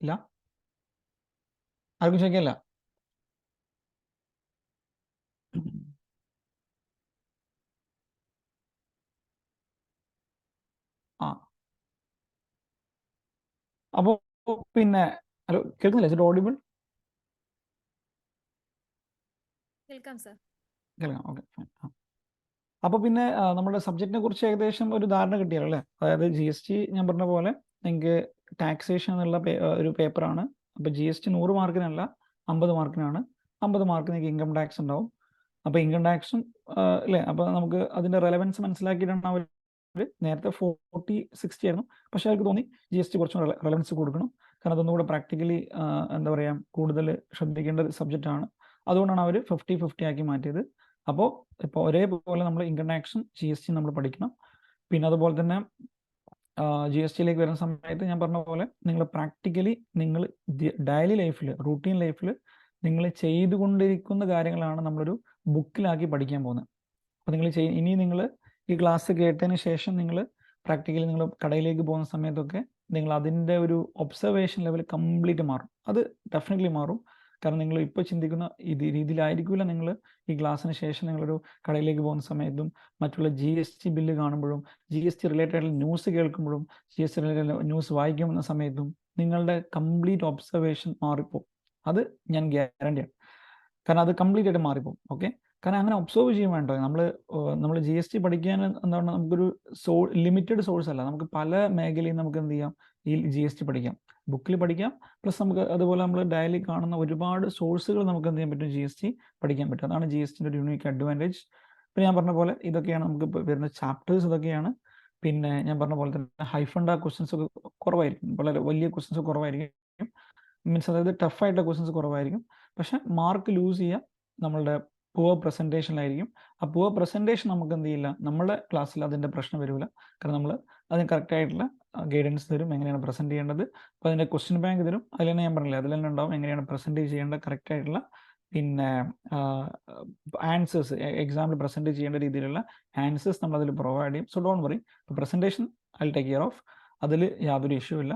ഇല്ല? ആർക്കും ശരിക്കല്ല ആ. അപ്പോ പിന്നെ ഹലോ കേൾക്കുന്നില്ല? ഓഡിബിൾ കേൾക്കാം സർ. കേൾക്കാം ഓക്കെ അപ്പോൾ പിന്നെ നമ്മുടെ സബ്ജക്റ്റിനെ കുറിച്ച് ഏകദേശം ഒരു ധാരണ കിട്ടിയല്ലോ അല്ലേ? അതായത് ജി എസ് ടി ഞാൻ പറഞ്ഞ പോലെ നിങ്ങൾക്ക് ടാക്സേഷൻ എന്നുള്ള ഒരു പേപ്പറാണ് അപ്പോൾ ജി എസ് ടി നൂറ് മാർക്കിനല്ല അമ്പത് മാർക്കിനാണ്. അമ്പത് മാർക്കിനേക്ക് ഇൻകം ടാക്സ് ഉണ്ടാവും. അപ്പോൾ ഇൻകം ടാക്സും അല്ലേ അപ്പോൾ നമുക്ക് അതിന്റെ റെലവൻസ് മനസ്സിലാക്കിയിട്ടാണ് അവർ നേരത്തെ ഫോർട്ടി സിക്സ്റ്റി ആയിരുന്നു. പക്ഷേ അവർക്ക് തോന്നി ജി എസ് ടി കുറച്ചും റെലവൻസ് കൊടുക്കണം. കാരണം അതൊന്നുകൂടെ പ്രാക്ടിക്കലി എന്താ പറയുക കൂടുതൽ ശ്രദ്ധിക്കേണ്ട സബ്ജക്റ്റ് ആണ്. അതുകൊണ്ടാണ് അവർ ഫിഫ്റ്റി ഫിഫ്റ്റി ആക്കി മാറ്റിയത്. അപ്പോൾ ഇപ്പോൾ ഒരേപോലെ നമ്മൾ ഇൻകം ടാക്സും ജി എസ് ടി നമ്മൾ പഠിക്കണം. പിന്നെ അതുപോലെ തന്നെ ജി എസ് ടിയിലേക്ക് വരുന്ന സമയത്ത് ഞാൻ പറഞ്ഞ പോലെ നിങ്ങൾ പ്രാക്ടിക്കലി നിങ്ങൾ ഡെയിലി ലൈഫിൽ റൂട്ടീൻ ലൈഫിൽ നിങ്ങൾ ചെയ്തുകൊണ്ടിരിക്കുന്ന കാര്യങ്ങളാണ് നമ്മളൊരു ബുക്കിലാക്കി പഠിക്കാൻ പോകുന്നത് അപ്പോൾ നിങ്ങൾ ചെയ് ഇനി നിങ്ങൾ ഈ ക്ലാസ് കേട്ടതിന് ശേഷം നിങ്ങൾ പ്രാക്ടിക്കലി നിങ്ങൾ കടയിലേക്ക് പോകുന്ന സമയത്തൊക്കെ നിങ്ങൾ അതിന്റെ ഒരു ഒബ്സർവേഷൻ ലെവൽ കംപ്ലീറ്റ് മാറും. അത് ഡെഫിനറ്റ്ലി മാറും. കാരണം നിങ്ങൾ ഇപ്പോൾ ചിന്തിക്കുന്ന ഇത് രീതിയിലായിരിക്കില്ല നിങ്ങൾ ഈ ക്ലാസ്സിന് ശേഷം നിങ്ങളൊരു കടയിലേക്ക് പോകുന്ന സമയത്തും മറ്റുള്ള ജി എസ് ടി ബില്ല് കാണുമ്പോഴും ജി എസ് ടി റിലേറ്റഡ് ആയിട്ടുള്ള ന്യൂസ് കേൾക്കുമ്പോഴും G S T related news വായിക്കുന്ന സമയത്തും നിങ്ങളുടെ കംപ്ലീറ്റ് ഒബ്സർവേഷൻ മാറിപ്പോകും അത് ഞാൻ ഗ്യാരണ്ടിയാണ് കാരണം അത് കംപ്ലീറ്റ് ആയിട്ട് മാറിപ്പോകും ഓക്കെ കാരണം അങ്ങനെ ഒബ്സർവ് ചെയ്യാൻ വേണ്ടോ. നമ്മൾ നമ്മൾ ജി എസ് ടി പഠിക്കാൻ എന്താണ് നമുക്കൊരു സോ ലിമിറ്റഡ് സോഴ്സ് അല്ല. നമുക്ക് പല മേഖലയും നമുക്ക് എന്ത് ചെയ്യാം? ഈ ജി എസ് ടി പഠിക്കാം. ബുക്കിൽ പഠിക്കാം. പ്ലസ് നമുക്ക് അതുപോലെ നമ്മൾ ഡയലി കാണുന്ന ഒരുപാട് സോഴ്സുകൾ നമുക്ക് എന്ത് ചെയ്യാൻ പറ്റും? ജി എസ് ടി പഠിക്കാൻ പറ്റും. അതാണ് ജി എസ് ടിന്റെ ഒരു യൂണിക് അഡ്വാന്റേജ് ഇപ്പം ഞാൻ പറഞ്ഞ പോലെ ഇതൊക്കെയാണ് നമുക്ക് വരുന്ന ചാപ്റ്റേഴ്സ് ഇതൊക്കെയാണ്. പിന്നെ ഞാൻ പറഞ്ഞ പോലെ തന്നെ ഹൈഫണ്ട ക്വസ്റ്റ്യൻസ് ഒക്കെ കുറവായിരിക്കും. വളരെ വലിയ ക്വസ്റ്റ്യൻസ് കുറവായിരിക്കും. മീൻസ് അതായത് ടഫായിട്ടുള്ള ക്വസ്റ്റ്യൻസ് കുറവായിരിക്കും. പക്ഷെ മാർക്ക് ലൂസ് ചെയ്യുക നമ്മളുടെ പുവർ പ്രസന്റേഷനിലായിരിക്കും ആ പുവർ പ്രസന്റേഷൻ നമുക്ക് എന്ത് ചെയ്യില്ല? നമ്മുടെ ക്ലാസ്സിൽ അതിന്റെ പ്രശ്നം വരില്ല കാരണം നമ്മൾ അതിന് കറക്റ്റ് ആയിട്ടുള്ള ഗൈഡൻസ് തരും എങ്ങനെയാണ് പ്രസന്റ് ചെയ്യേണ്ടത്. അപ്പോൾ അതിന്റെ ക്വസ്റ്റ്യൻ ബാങ്ക് തരും. അതിൽ തന്നെ ഞാൻ പറഞ്ഞില്ല അതിൽ തന്നെ ഉണ്ടാവും എങ്ങനെയാണ് പ്രസന്റ് ചെയ്യേണ്ട കറക്റ്റ് ആയിട്ടുള്ള പിന്നെ ആൻസേഴ്സ് എക്സാമിൽ പ്രസന്റ് ചെയ്യേണ്ട രീതിയിലുള്ള ആൻസേഴ്സ് നമ്മൾ അതിൽ പ്രൊവൈഡ് ചെയ്യും so don't worry presentation I take care of അതിൽ യാതൊരു ഇഷ്യൂ ഇല്ല.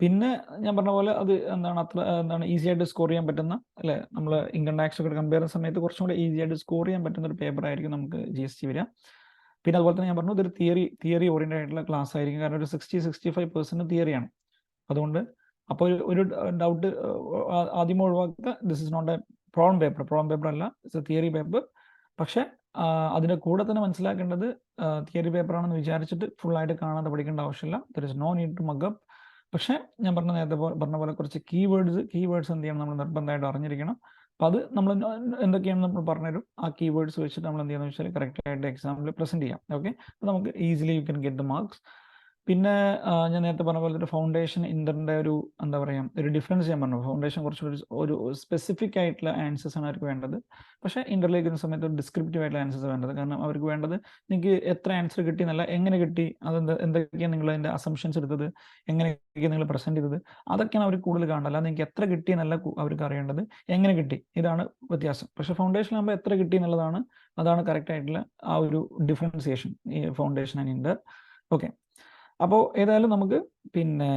പിന്നെ ഞാൻ പറഞ്ഞ പോലെ അത് എന്താണ് അത്ര എന്താണ് ഈസി ആയിട്ട് സ്കോർ ചെയ്യാൻ പറ്റുന്ന അല്ലെ? നമ്മൾ ഇൻകം ടാക്സ് ഒക്കെ കമ്പയർ ചെയ്യുന്ന സമയത്ത് കുറച്ചും കൂടെ ഈസി ആയിട്ട് സ്കോർ ചെയ്യാൻ പറ്റുന്ന ഒരു പേപ്പർ ആയിരിക്കും നമുക്ക് ജി എസ് ടി വരിക. പിന്നെ അതുപോലെ തന്നെ ഞാൻ പറഞ്ഞു ഇതൊരു തിയറി തിയറി ഓറിയന്റഡ് ആയിട്ടുള്ള ക്ലാസ് ആയിരിക്കും. കാരണം ഒരു സിക്സ്റ്റി സിക്സ്റ്റി ഫൈവ് പെർസെന്റ് തിയറിയാണ് അതുകൊണ്ട് അപ്പോൾ ഒരു ഡൗട്ട് ആദ്യം ഒഴിവാക്കുക. This is not a problem paper problem paper അല്ല. ഇറ്റ്സ് എ തിയറി പേപ്പർ പക്ഷേ അതിന്റെ കൂടെ തന്നെ മനസ്സിലാക്കേണ്ടത് തിയറി പേപ്പറാണെന്ന് വിചാരിച്ചിട്ട് ഫുൾ ആയിട്ട് കാണാതെ പഠിക്കേണ്ട ആവശ്യമില്ല. There is no need to mug up പക്ഷേ ഞാൻ പറഞ്ഞ നേരത്തെ പറഞ്ഞ പോലെ കുറച്ച് കീവേഡ്സ് കീവേഡ്സ് എന്ത് ചെയ്യണം? നമ്മൾ നിർബന്ധമായിട്ട് അറിഞ്ഞിരിക്കണം. അപ്പം അത് നമ്മൾ എന്തൊക്കെയാണ് നമ്മൾ പറഞ്ഞുതരും. ആ കീവേഡ്സ് വെച്ചിട്ട് നമ്മൾ എന്ത് ചെയ്യുന്നത് വെച്ചാൽ കറക്റ്റ് ആയിട്ട് എക്സാമിൽ പ്രസന്റ് ചെയ്യാം. ഓക്കെ അപ്പോൾ നമുക്ക് easily you can get the marks പിന്നെ ഞാൻ നേരത്തെ പറഞ്ഞ പോലെ ഒരു ഫൗണ്ടേഷൻ ഇന്ററിന്റെ ഒരു എന്താ പറയാ ഒരു ഡിഫറൻസ് ഞാൻ പറഞ്ഞു. ഫൗണ്ടേഷൻ കുറച്ചുകൂടി ഒരു സ്പെസിഫിക് ആയിട്ടുള്ള ആൻസേഴ്സ് ആണ് അവർക്ക് വേണ്ടത്. പക്ഷേ ഇന്റർലേക്ക് വരുന്ന സമയത്ത് ഒരു ഡിസ്ക്രിപ്റ്റീവ് ആയിട്ടുള്ള ആൻസേഴ്സ് വേണ്ടത്. കാരണം അവർക്ക് വേണ്ടത് നിങ്ങൾക്ക് എത്ര ആൻസർ കിട്ടി എന്നല്ല എങ്ങനെ കിട്ടി അതെന്ത് എന്തൊക്കെയാണ് നിങ്ങൾ അതിന്റെ അസംഷൻസ് എടുത്തത് എങ്ങനെയൊക്കെ നിങ്ങൾ പ്രസന്റ് ചെയ്തത് അതൊക്കെയാണ് അവർ കൂടുതൽ കാണുന്നത് അല്ലാതെ നിങ്ങൾക്ക് എത്ര കിട്ടി എന്നല്ല അവർക്ക് അറിയേണ്ടത് എങ്ങനെ കിട്ടി ഇതാണ് വ്യത്യാസം. പക്ഷെ ഫൗണ്ടേഷൻ ആകുമ്പോൾ എത്ര കിട്ടി എന്നുള്ളതാണ് അതാണ് കറക്റ്റ് ആയിട്ടുള്ള ആ ഒരു ഡിഫറൻസിയേഷൻ ഈ ഫൗണ്ടേഷൻ ആൻഡ് ഇന്റർ ഓക്കെ അപ്പോൾ ഏതായാലും നമുക്ക് പിന്നെ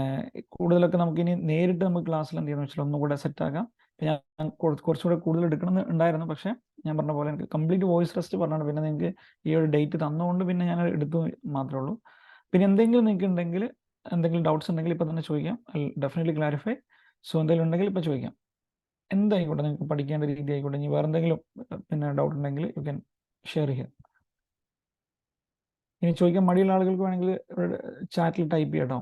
കൂടുതലൊക്കെ നമുക്ക് ഇനി നേരിട്ട് നമുക്ക് ക്ലാസ്സിൽ എന്ത് ചെയ്യുന്ന വെച്ചാൽ ഒന്നുകൂടെ സെറ്റ് ആക്കാം. ഇപ്പൊ ഞാൻ കുറ- കുറച്ചുകൂടെ കൂടുതൽ എടുക്കണം ഉണ്ടായിരുന്നു. പക്ഷേ ഞാൻ പറഞ്ഞ പോലെ എനിക്ക് കംപ്ലീറ്റ് വോയിസ് റെസ്റ്റ് പറഞ്ഞാണ്. പിന്നെ നിങ്ങൾക്ക് ഈ ഒരു ഡേറ്റ് തന്നുകൊണ്ട് പിന്നെ ഞാൻ എടുത്തു മാത്രമേ ഉള്ളൂ. പിന്നെ എന്തെങ്കിലും നിങ്ങൾക്ക് ഉണ്ടെങ്കിൽ എന്തെങ്കിലും ഡൗട്ട്സ് ഉണ്ടെങ്കിൽ ഇപ്പം തന്നെ ചോദിക്കാം. ഡെഫിനറ്റ്ലി ക്ലാരിഫൈ സോ എന്തെങ്കിലും ഉണ്ടെങ്കിൽ ഇപ്പം ചോദിക്കാം. എന്തായിക്കോട്ടെ നിങ്ങൾക്ക് പഠിക്കേണ്ട രീതി ആയിക്കോട്ടെ. ഇനി വേറെ എന്തെങ്കിലും പിന്നെ ഡൗട്ട് ഉണ്ടെങ്കിൽ യു ക്യാൻ ഷെയർ ചെയ്യാം ഇനി ചോദിക്കാൻ മടിയുള്ള ആളുകൾക്ക് വേണമെങ്കിൽ ചാറ്റിൽ ടൈപ്പ് ചെയ്യട്ടോ.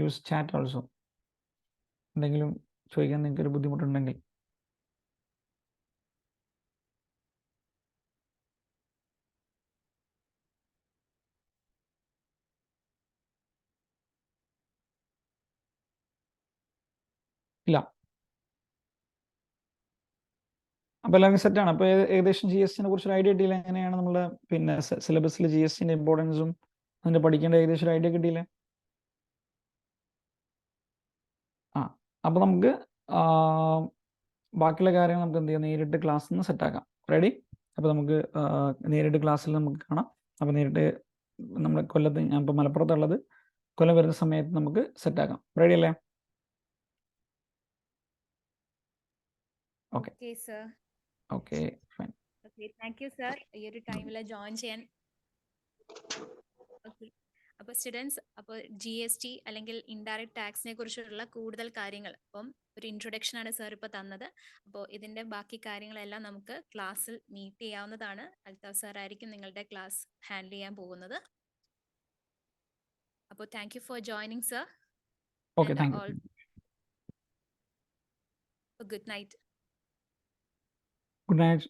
യൂസ് ചാറ്റ് ഓൾസോ എന്തെങ്കിലും ചോദിക്കാൻ നിങ്ങൾക്ക് ഒരു ബുദ്ധിമുട്ടുണ്ടെങ്കിൽ. ഇല്ല. അപ്പോൾ സെറ്റ് സെറ്റാണ് അപ്പൊ ഏകദേശം ജി എസ് കുറിച്ച് ഒരു ഐഡിയ കിട്ടിയില്ല. എങ്ങനെയാണ് നമ്മുടെ പിന്നെ സിലബസിൽ ജി എസ് ടിന്റെ ഇമ്പോർട്ടൻസും അതിന്റെ പഠിക്കേണ്ട ഏകദേശം ഒരു ഐഡിയ കിട്ടിയില്ല. ആ അപ്പൊ നമുക്ക് ബാക്കിയുള്ള കാര്യങ്ങൾ നമുക്ക് എന്ത് ചെയ്യാം? നേരിട്ട് ക്ലാസ്സിൽ നിന്ന് സെറ്റാക്കാം റെഡി അപ്പൊ നമുക്ക് നേരിട്ട് ക്ലാസ്സിൽ നമുക്ക് കാണാം. അപ്പൊ നേരിട്ട് നമ്മുടെ കൊല്ലത്ത് ഞാൻ ഇപ്പൊ മലപ്പുറത്തുള്ളത് കൊല്ലം വരുന്ന സമയത്ത് നമുക്ക് സെറ്റ് ആക്കാം. റെഡി അല്ലേ? Okay okay fine thank you sir ഈ ഒരു ടൈമിൽ ജോയിൻ ചെയ്യാൻ. അപ്പോൾ സ്റ്റുഡൻസ് അപ്പോൾ ജി എസ് ടി അല്ലെങ്കിൽ ഇൻഡയറക്റ്റ് ടാക്സിനെ കുറിച്ചുള്ള കൂടുതൽ കാര്യങ്ങൾ. അപ്പം ഒരു ഇൻട്രൊഡക്ഷൻ ആണ് സാർ ഇപ്പോൾ തന്നത്. അപ്പോൾ ഇതിന്റെ ബാക്കി കാര്യങ്ങളെല്ലാം നമുക്ക് ക്ലാസ്സിൽ മീറ്റ് ചെയ്യാവുന്നതാണ്. അൽതാഫ് സാർ ആയിരിക്കും നിങ്ങളുടെ ക്ലാസ് ഹാൻഡിൽ ചെയ്യാൻ പോകുന്നത്. അപ്പോൾ thank you for joining sir you good night good night